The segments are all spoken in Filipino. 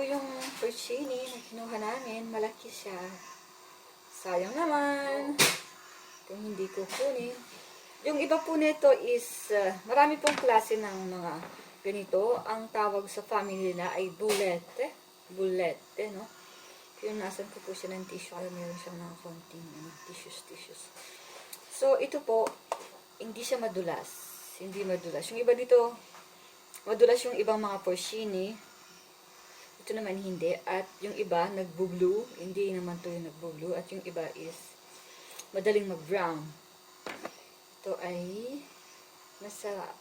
po yung porcini na kinuha namin. Malaki siya. Sayang naman. Kung hindi ko kunin. Yung iba po nito is, uh, marami pong klase ng mga ganito. Ang tawag sa family nila ay bulete. Bulete, no? Yung nasan ko po siya ng tissue. Kaya meron siyang mga konting ano, tissues, tissues. So, ito po, hindi siya madulas. Hindi madulas. Yung iba dito, madulas yung ibang mga porcini. Ito naman hindi. At yung iba, nagbublu. Hindi naman to yung nagbublu. At yung iba is madaling mag-brown. Ito ay masarap.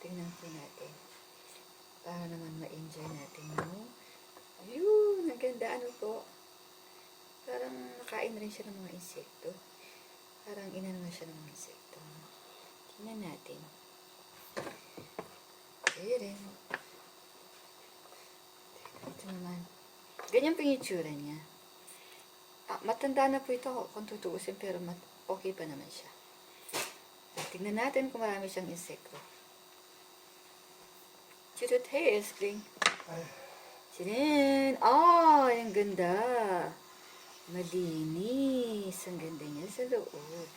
Tingnan po natin. Para naman ma-enjoy natin yung ayun, ang ganda. Ano po? Parang nakain rin siya ng mga insekto. Parang ina naman siya ng mga insekto. Tingnan natin. Kaya rin. Naman. Ganyan po yung itsura niya. Ah, matanda na po ito kung tutuusin pero mat- okay pa naman siya. Tingnan natin kung marami siyang insekto. Chirut, hey, Eskring. Sirin! Oh, ang ganda. Malinis. Ang ganda niya sa loob.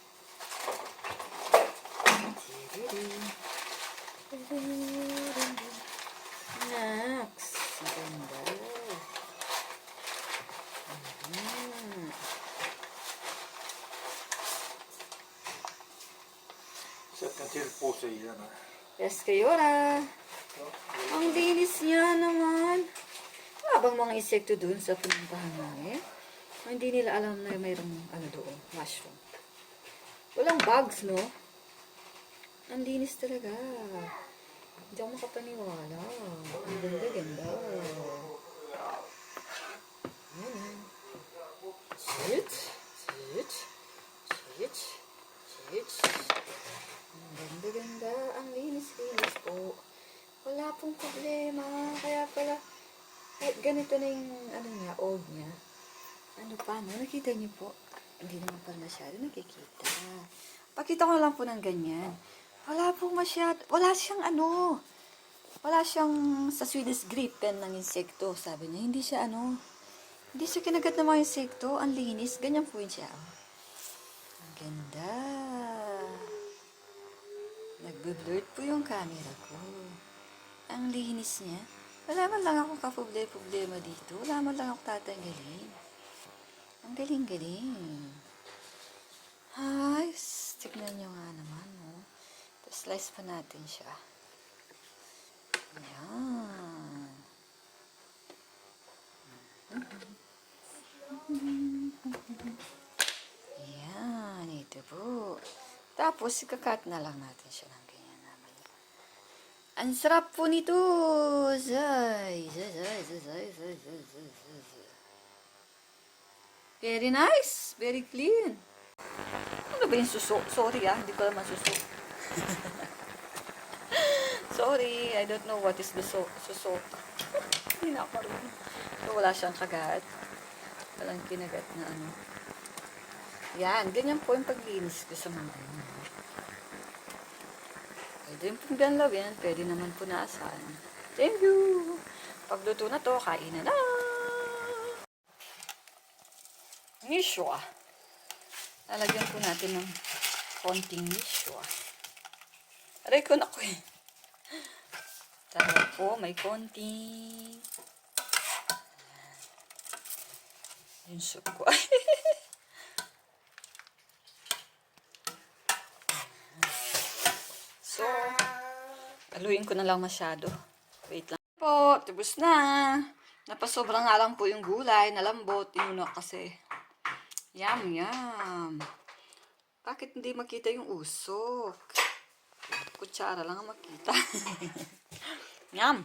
Yes, Kayora. Ang linis niya naman. Wala bang mga insekto doon sa pinuntahan namin? O, Hindi nila alam na mayroong ano doon, mushroom. Walang bugs, no? Ang linis talaga. Hindi ako makapaniwala. Ang ganda-ganda. Ayan. Chit, problema. Kaya pala, kahit ganito na yung ano niya, old niya. Ano pa, no? Nakita niyo po? Hindi naman pala masyado nakikita. Pakita ko lang po ng ganyan. Wala pong masyado, wala siyang ano, wala siyang sa Swedish gripen ng insekto. Sabi niya, hindi siya ano, hindi siya kinagat ng mga insekto. Ang linis. Ganyan po yun siya. Ang ganda. Nagbe-blurred po yung camera ko. Ang linis niya. Wala man lang akong kaproblema dito. Wala man lang akong tatanggalin. Ang galing-galing. Ay, tignan nyo nga naman, no? Tapos slice pa natin siya. Ayan. Ayan, ito po. Tapos, ikakat na lang natin siya ng. Ang sarap po nito! Zay, zay, zay, zay, zay, zay, zay, zay, zay, zay. Very nice! Very clean. Ano ba yung suso? Sorry ah, hindi ko naman suso. Sorry, I don't know what is the so suso. Hindi na ako marunong. So, wala siyang kagat. Walang kinagat na ano. Yan, ganyan po yung paglinis ko sa mga ano. Pwede yung pong ganlawin, pwede naman po naasahan. Thank you! Pagluto na to, kain na na! Mishwa. Lalagyan po natin ng konting mishwa. Aray ko na ko eh. Tara po, may konting. Yung soup ko. so, paluin ko na lang masyado. Wait lang po, tubos na. Napasobrang nga lang po yung gulay, nalambot, inuna kasi. Yum, yum. Bakit hindi makita yung usok? Kutsara lang ang makita. yum.